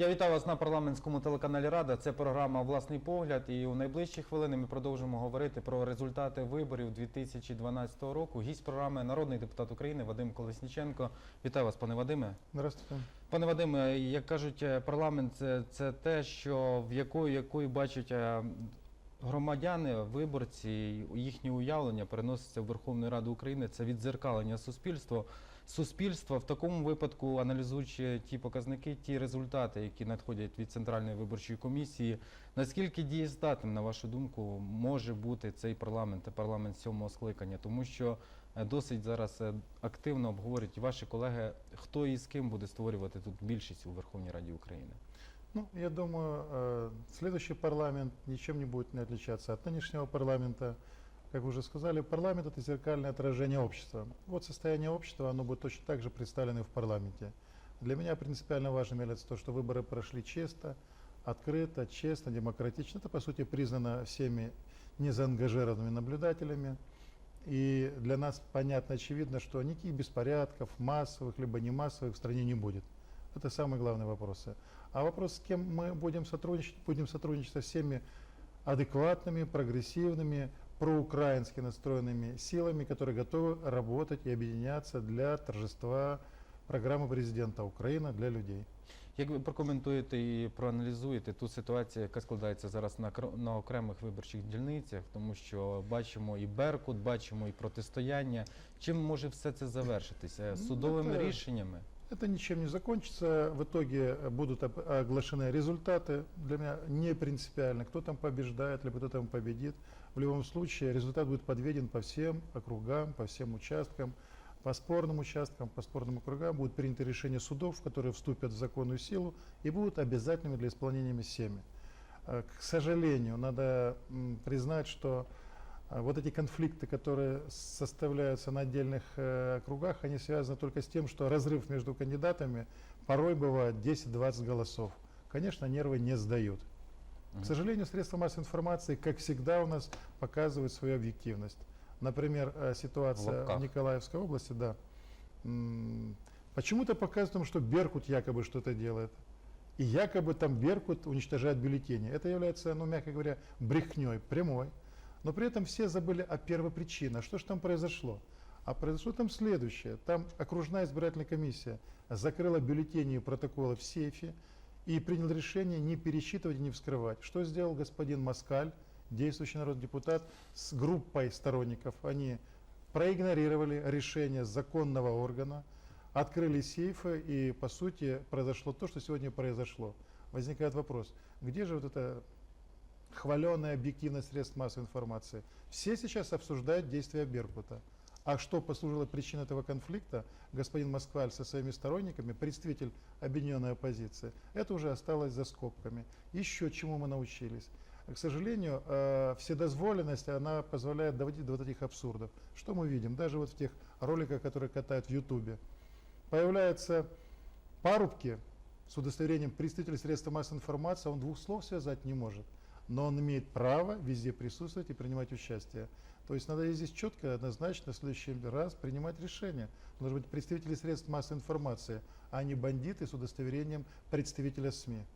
Я вітаю вас на парламентському телеканалі Рада. Це програма Власний погляд. І у найближчі хвилини ми продовжимо говорити про результати виборів 2012 року. Гість програми народний депутат України Вадим Колесніченко. Вітаю вас, пане Вадиме. Здравствуйте. Пане Вадиме, як кажуть, е, парламент це, це те, що в якої, якої бачать е, громадяни, виборці, їхнє уявлення переноситься в Верховну Раду України. Це відзеркалення суспільства. Суспільства в такому випадку, аналізуючи ті показники, ті результати, які надходять від Центральної виборчої комісії, наскільки дієздатним, на вашу думку, може бути цей парламент, та парламент сьомого скликання, тому що е, досить зараз е, активно обговорюють ваші колеги, хто і з ким буде створювати тут більшість у Верховній Раді України. Ну, я думаю, э, следующий парламент ничем не будет не отличаться от нынешнего парламента. Как вы уже сказали, парламент это зеркальное отражение общества. Вот состояние общества, оно будет точно так же представлено и в парламенте. Для меня принципиально важным является то, что выборы прошли чисто, открыто, честно, демократично. Это, по сути, признано всеми незаангажированными наблюдателями. И для нас понятно, очевидно, что никаких беспорядков, массовых либо не массовых в стране не будет. Это самые главные вопросы. А вопрос, с кем мы будем сотрудничать, будем сотрудничать со всеми адекватными, прогрессивными, проукраински настроенными силами, которые готовы работать и объединяться для торжества программы президента Украины для людей. Як ви прокоментуєте і проаналізуєте ту ситуацію, яка складається зараз на, кр- на окремих виборчих дільницях, тому що бачимо і Беркут, бачимо і протистояння. Чим може все це завершитися? Ну, Судовими це- рішеннями? Это ничем не закончится. В итоге э, будут оглашены результаты. Для меня не принципиально, кто там побеждает, либо кто там победит. В любом случае результат будет подведен по всем округам, по всем участкам. По спорным участкам, по спорным округам будут приняты решения судов, которые вступят в законную силу и будут обязательными для исполнения всеми. Э, К сожалению, надо признать, что Вот эти конфликты, которые составляются на отдельных э, округах, они связаны только с тем, что разрыв между кандидатами порой бывает 10-20 голосов. Конечно, нервы не сдают. К сожалению, средства массовой информации, как всегда, у нас показывают свою объективность. Например, э, ситуация лапках. в Николаевской области, да. Почему-то показывают, что Беркут якобы что-то делает. И якобы там Беркут уничтожает бюллетени. Это является, ну, мягко говоря, брехней прямой. Но при этом все забыли о первой причине. А Что же там произошло? А произошло там следующее. Там окружная избирательная комиссия закрыла бюллетени и протоколы в сейфе и принял решение не пересчитывать и не вскрывать. Что сделал господин Москаль, действующий народный депутат, с группой сторонников? Они проигнорировали решение законного органа, открыли сейфы и, по сути, произошло то, что сегодня произошло. Возникает вопрос, где же вот это хваленая объективность средств массовой информации. Все сейчас обсуждают действия Беркута. А что послужило причиной этого конфликта, господин Москваль со своими сторонниками, представитель объединенной оппозиции, это уже осталось за скобками. Еще чему мы научились. К сожалению, э, вседозволенность, она позволяет доводить до вот этих абсурдов. Что мы видим? Даже вот в тех роликах, которые катают в Ютубе. Появляются парубки с удостоверением представителя средств массовой информации, он двух слов связать не может но он имеет право везде присутствовать и принимать участие. То есть надо здесь четко, однозначно в следующий раз принимать решения. Должны быть представители средств массовой информации, а не бандиты с удостоверением представителя СМИ.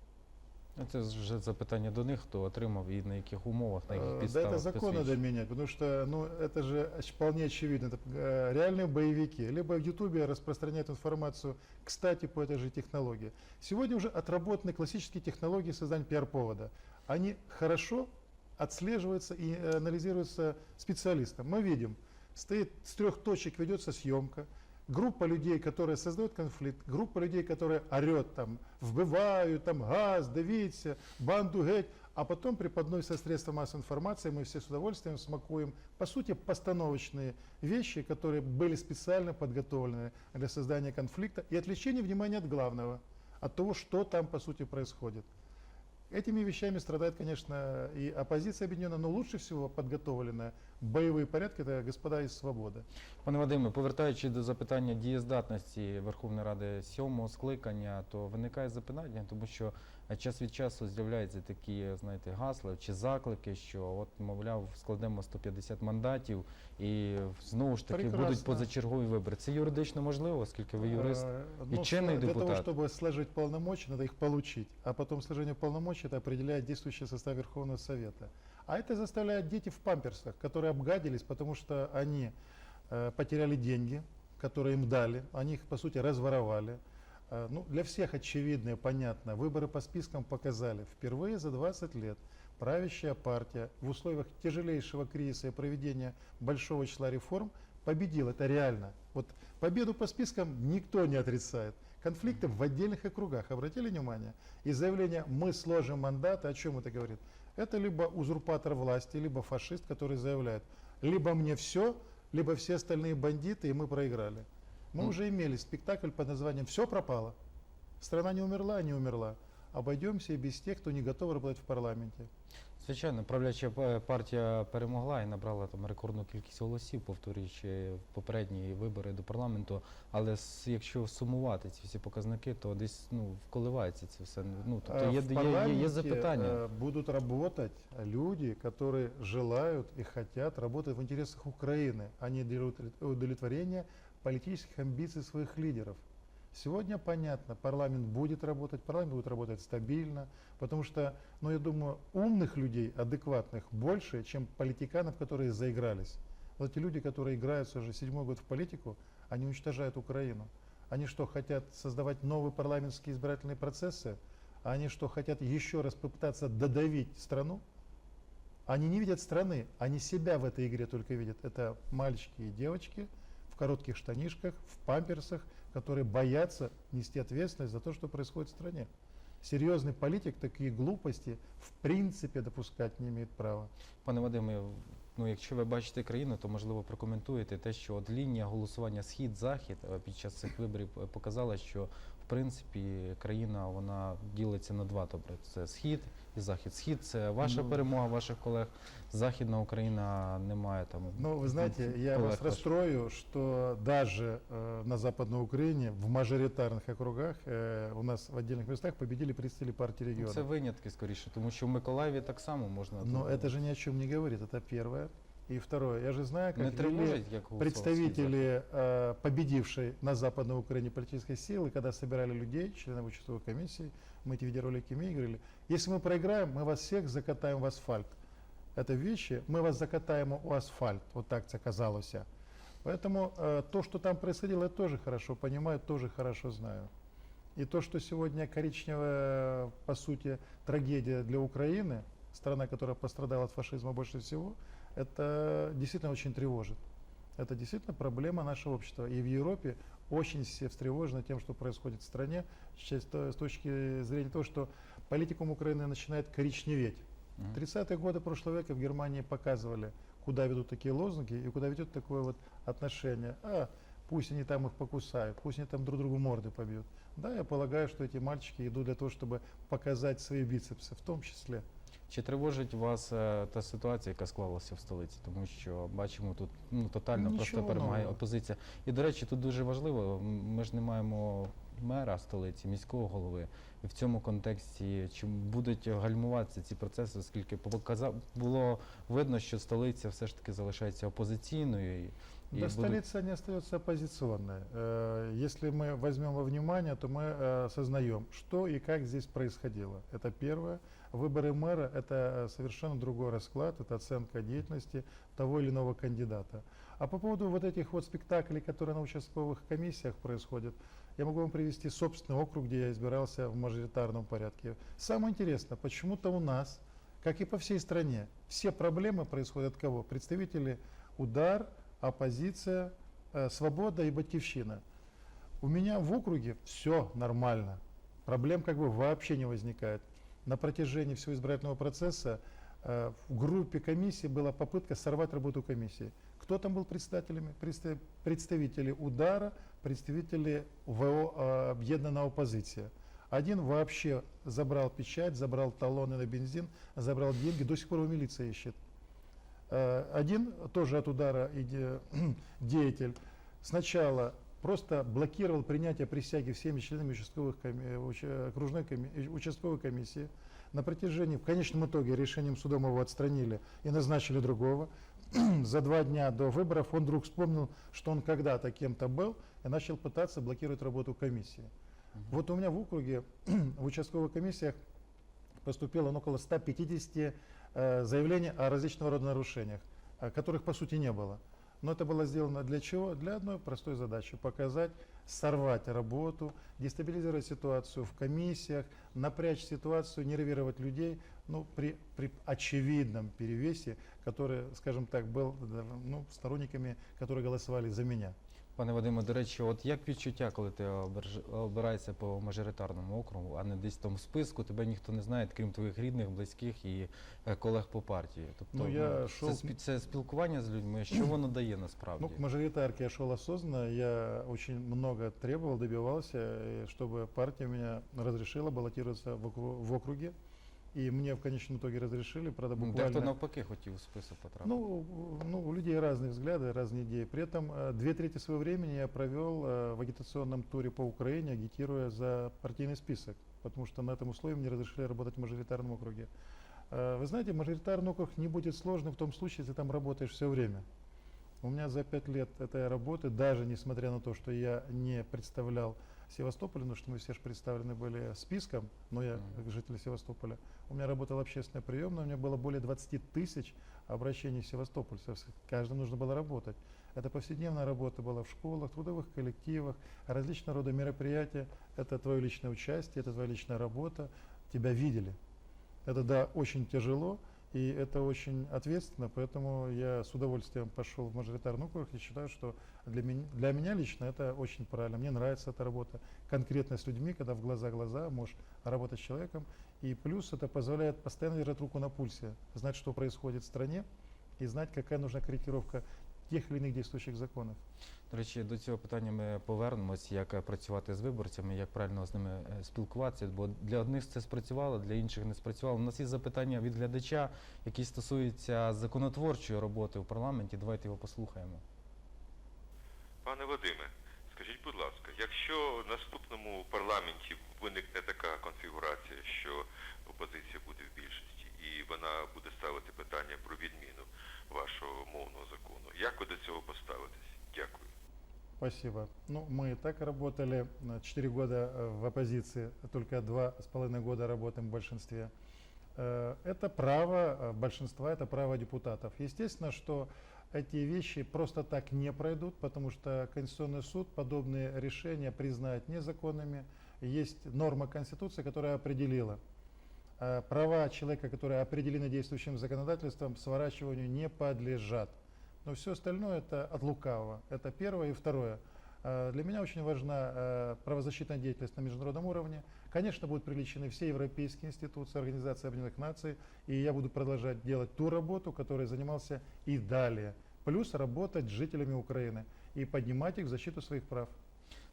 Ну, Це вже запитання до них, хто отримав і на яких умовах, на яких Э, Да підставах. это закон надо посвідчення. менять, потому что ну, это же оч- вполне очевидно. Это э, реальные боевики. Либо в Ютубе распространяют информацию, кстати, по этой же технологии. Сегодня уже отработаны классические технологии создания пиар-повода. Они хорошо отслеживаются и э, анализируются специалистом. Мы видим, стоит с трех точек ведется съемка, группа людей, которые создают конфликт, группа людей, которые орет там, вбивают там газ, давиться, банду геть, а потом преподносятся средства массовой информации, мы все с удовольствием смакуем, по сути, постановочные вещи, которые были специально подготовлены для создания конфликта и отвлечения внимания от главного, от того, что там, по сути, происходит. Этими вещами страдает, конечно, и оппозиция объединенная, но лучше всего подготовленная боевые порядки, это господа из свободы. Пане Вадиме, повертаючи до запитання дієздатності Верховної Ради сьомого скликання, то виникає запитання, тому що е, час від часу з'являються такі, знаєте, гасла чи заклики, що от, мовляв, складемо 150 мандатів і знову ж таки будуть Прекрасно. позачергові вибори. Це юридично можливо, оскільки ви юрист. Э, и но чинный что- Для того, депутат. чтобы сложить полномочия, надо их получить. А потом сложение полномочий это определяет действующий состав Верховного Совета. А это заставляет дети в памперсах, которые обгадились, потому что они э, потеряли деньги, которые им дали, они их, по сути, разворовали. Э, ну, для всех очевидно и понятно, выборы по спискам показали, впервые за 20 лет правящая партия в условиях тяжелейшего кризиса и проведения большого числа реформ победила. Это реально. Вот победу по спискам никто не отрицает. Конфликты в отдельных округах. Обратили внимание? И заявление «мы сложим мандаты», о чем это говорит? Это либо узурпатор власти, либо фашист, который заявляет «либо мне все, либо все остальные бандиты, и мы проиграли». Мы Ну. уже имели спектакль под названием «Все пропало». Страна не умерла, не умерла. Обойдемся и без тех, кто не готов работать в парламенте. Звичайно, правляча па- партія перемогла і набрала там рекордну кількість голосів, повторюючи попередні вибори до парламенту. Але с- якщо сумувати ці всі показники, то десь ну вколивається це все. Ну тобто А є, в є, є, є парламенте, запитання. э, будут работать люди, которые желают и хотят работать в интересах Украины, а не для удовлет- удовлетворения политических амбиций своих лидеров. Сегодня понятно, парламент будет работать, парламент будет работать стабильно, потому что, ну я думаю, умных людей, адекватных, больше, чем политиканов, которые заигрались. Вот эти люди, которые играются уже седьмой год в политику, они уничтожают Украину. Они что, хотят создавать новые парламентские избирательные процессы? Они что, хотят еще раз попытаться додавить страну? Они не видят страны, они себя в этой игре только видят. Это мальчики и девочки в коротких штанишках, в памперсах, которые боятся нести ответственность за то, что происходит в стране. Серьезный политик такие глупости в принципе допускать не имеет права. Пане Вадиме, ну якщо ви бачите країну, то можливо прокоментуєте те, що от лінія голосування схід-захід е, під час цих виборів е, показала, що в принципі країна вона ділиться на два добре. Це схід і захід. Схід це ваша Ну. перемога, ваших колег. Західна Україна не має там. Но вы знаете, я колег вас ваших. расстрою, что даже э, на Западной Украине в мажоритарных округах э, у нас в отдельных местах победили представители партии Ну, регионов. Це винятки скоріше, тому що в Миколаєві так само можна. Но тут- это же ни о чем не говорит, это первое. И второе, я же знаю, как вели схід-захід? представители э, победившей на Западной Украине политической силы, когда собирали людей, членов участковой комиссии, мы эти видеоролики имеем, говорили, если мы проиграем, мы вас всех закатаем в асфальт. Это вещи, мы вас закатаем у асфальт, вот так это казалось. Поэтому э, то, что там происходило, я тоже хорошо понимаю, тоже хорошо знаю. И то, что сегодня коричневая, по сути, трагедия для Украины, страна, которая пострадала от фашизма больше всего, это действительно очень тревожит. Это действительно проблема нашего общества. И в Европе очень все встревожены тем, что происходит в стране, с точки зрения того, что политикум Украины начинает коричневеть. Мгм. 30-е годы прошлого века в Германии показывали, куда ведут такие лозунги и куда ведет такое вот отношение. А, пусть они там их покусают, пусть они там друг другу морды побьют. Да, я полагаю, что эти мальчики идут для того, чтобы показать свои бицепсы, в том числе. Чи тривожить вас е, та ситуація, яка склалася в столиці? Тому що бачимо тут ну, тотально просто Нічого перемагає нового. опозиція. І до речі, тут дуже важливо, м, ми ж не маємо мера столиці, міського голови. І в цьому контексті чи будуть гальмуватися ці процеси, оскільки показав було видно, що столиця все ж таки залишається опозиційною. І, і Да, будуть- столица не остается оппозиционной. Э, Если мы возьмем во внимание, то мы э, осознаем, что и как здесь происходило. Это первое. Выборы мэра – это э, совершенно другой расклад, это оценка деятельности того или иного кандидата. А по поводу вот этих вот спектаклей, которые на участковых комиссиях происходят, я могу вам привести собственный округ, где я избирался в мажоритарном порядке. Самое интересное, почему-то у нас, как и по всей стране, все проблемы происходят от кого? Представители удар, оппозиция, э, свобода и батьковщина. У меня в округе все нормально. Проблем как бы вообще не возникает. На протяжении всего избирательного процесса э, в группе комиссии была попытка сорвать работу комиссии. Кто там был председателями? Представ- Представители удара, представители ВО э, объединенная оппозиция. Один вообще забрал печать, забрал талоны на бензин, забрал деньги, до сих пор его милиция ищет. Э, Один тоже от удара иде- деятель сначала просто блокировал принятие присяги всеми членами участковых коми- э, уч- окружной коми- э, участковой комиссии. На протяжении, в конечном итоге, решением суда мы его отстранили и назначили другого. За два дня до выборов он вдруг вспомнил, что он когда-то кем-то был и начал пытаться блокировать работу комиссии. Вот у меня в округе в участковых комиссиях поступило ну, около 150 э, заявлений о различного рода нарушениях, э, которых по сути не было. Но это было сделано для чего? Для одной простой задачи – показать, сорвать работу, дестабилизировать ситуацию в комиссиях, напрячь ситуацию, нервировать людей ну, при, при очевидном перевесе, который, скажем так, был ну, сторонниками, которые голосовали за меня. Пане Вадиме, до речі, от як відчуття, коли ти обираєшся по мажоритарному округу, а не десь там в списку, тебе ніхто не знає, крім твоїх рідних, близьких і е, колег по партії. Тобто Ну, я це, шов- спі- це спілкування з людьми, що воно дає насправді? Ну, к мажоритарке я шел осознанно, я очень много требовал, добивался, э, чтобы партия меня разрешила баллотироваться в, окру- в округе. И мне в конечном итоге разрешили, правда, буквально... Дехто навпаки хотів у список потрапити. Ну, ну, у людей разные взгляды, разные идеи. При этом э, две трети своего времени я провел э, в агитационном туре по Украине, агитируя за партийный список, потому что на этом условии мне разрешили работать в мажоритарном округе. Э, Вы знаете, мажоритарный округ не будет сложным в том случае, если там работаешь все время. У меня за пять лет этой работы, даже несмотря на то, что я не представлял Севастополь, потому что мы все же представлены были списком, но я как житель Севастополя, у меня работала общественная приемная, у меня было более 20 тысяч обращений севастопольцев, с каждым нужно было работать. Это повседневная работа была в школах, трудовых коллективах, различного рода мероприятия. Это твое личное участие, это твоя личная работа. Тебя видели. Это, да, очень тяжело, и это очень ответственно, поэтому я с удовольствием пошел в мажоритарный округ и считаю, что для меня, для меня лично это очень правильно. Мне нравится эта работа конкретно с людьми, когда в глаза глаза можешь работать с человеком. И плюс это позволяет постоянно держать руку на пульсе, знать, что происходит в стране, и знать, какая нужна корректировка тех или иных действующих законов. До речі, до цього питання ми повернемось, як е, працювати з виборцями, як правильно з ними е, спілкуватися, бо для одних це спрацювало, для інших не спрацювало. У нас є запитання від глядача, які стосуються законотворчої роботи в парламенті. Давайте його послухаємо. Пане Вадиме, скажіть, будь ласка, якщо в наступному парламенті виникне така конфігурація, що опозиція буде в більшості, і вона буде ставити питання про відміну вашого мовного закону, як ви до цього поставитесь? Дякую. Спасибо. Ну, мы и так работали 4 года э, в оппозиции, только два с половиной года работаем в большинстве. Э, Это право э, большинства, это право депутатов. Естественно, что эти вещи просто так не пройдут, потому что Конституционный суд подобные решения признает незаконными. Есть норма Конституции, которая определила э, права человека, которые определены действующим законодательством, сворачиванию не подлежат. Но все остальное это от лукавого. Это первое. И второе. Э, Для меня очень важна э, правозащитная деятельность на международном уровне. Конечно, будут привлечены все европейские институции, Организация Объединенных Наций, и я буду продолжать делать ту работу, которой занимался и далее. Плюс работать с жителями Украины и поднимать их в защиту своих прав.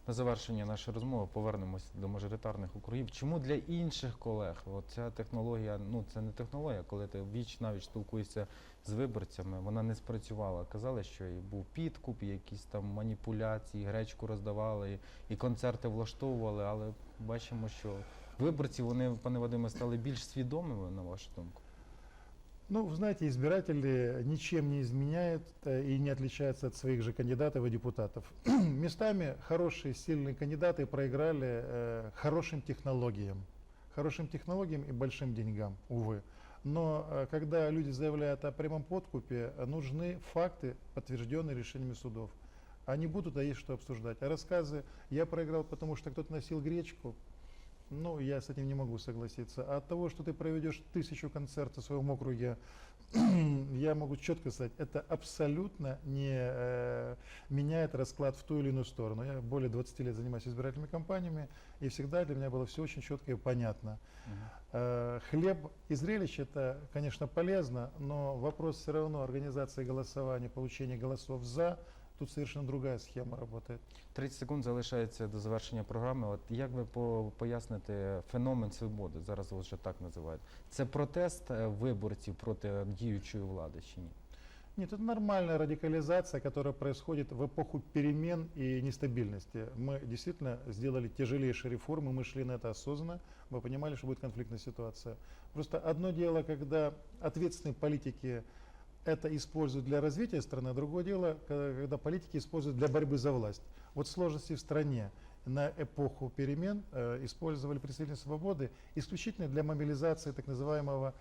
На завершення нашої розмови повернемось до мажоритарних округів. Чому для інших колег от ця технологія, ну це не технологія, коли ти віч навіть спілкуєшся з виборцями, вона не спрацювала. Казали, що і був підкуп, і якісь там маніпуляції, гречку роздавали, і, концерти влаштовували, але бачимо, що виборці, вони, пане Вадиме, стали більш свідомими, на вашу думку. Ну, вы знаете, избиратели ничем не изменяют э, и не отличаются от своих же кандидатов и депутатов. Местами хорошие, сильные кандидаты проиграли э, хорошим технологиям. Хорошим технологиям и большим деньгам, увы. Но э, когда люди заявляют о прямом подкупе, нужны факты, подтвержденные решениями судов. Они будут, а есть что обсуждать. А рассказы «я проиграл, потому что кто-то носил гречку», ну, я с этим не могу согласиться. А от того, что ты проведешь тысячу концертов в своем округе, я могу четко сказать, это абсолютно не э, меняет расклад в ту или иную сторону. Я более 20 лет занимаюсь избирательными кампаниями, и всегда для меня было все очень четко и понятно. Э, Хлеб и зрелище это, конечно, полезно, но вопрос все равно организации голосования, получения голосов за, тут совершенно другая схема работает. 30 секунд залишається до завершення програми. От як ви по- поясните феномен свободи? Зараз його вже так називають. Це протест е, виборців проти діючої влади чи ні? Нет, это нормальная радикализация, которая происходит в эпоху перемен и нестабильности. Мы действительно сделали тяжелейшие реформы, мы шли на это осознанно, мы понимали, что будет конфликтная ситуация. Просто одно дело, когда ответственные политики это используют для развития страны, а другое дело, ка- когда политики используют для борьбы за власть. Вот сложности в стране на эпоху перемен э, использовали представители свободы исключительно для мобилизации так называемого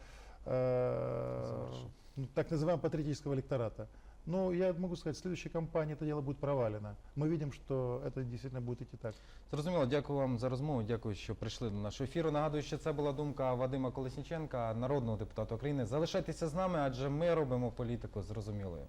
э, ну, так называемого патриотического электората. Но я могу сказать, в следующей кампании это дело будет провалено. Мы видим, что это действительно будет идти так. Зрозуміло, дякую вам за розмову. Дякую, що прийшли до нашого ефіру. Нагадую, що це була думка Вадима Колесніченка, народного депутата України. Залишайтеся з нами, адже ми робимо політику зрозумілою.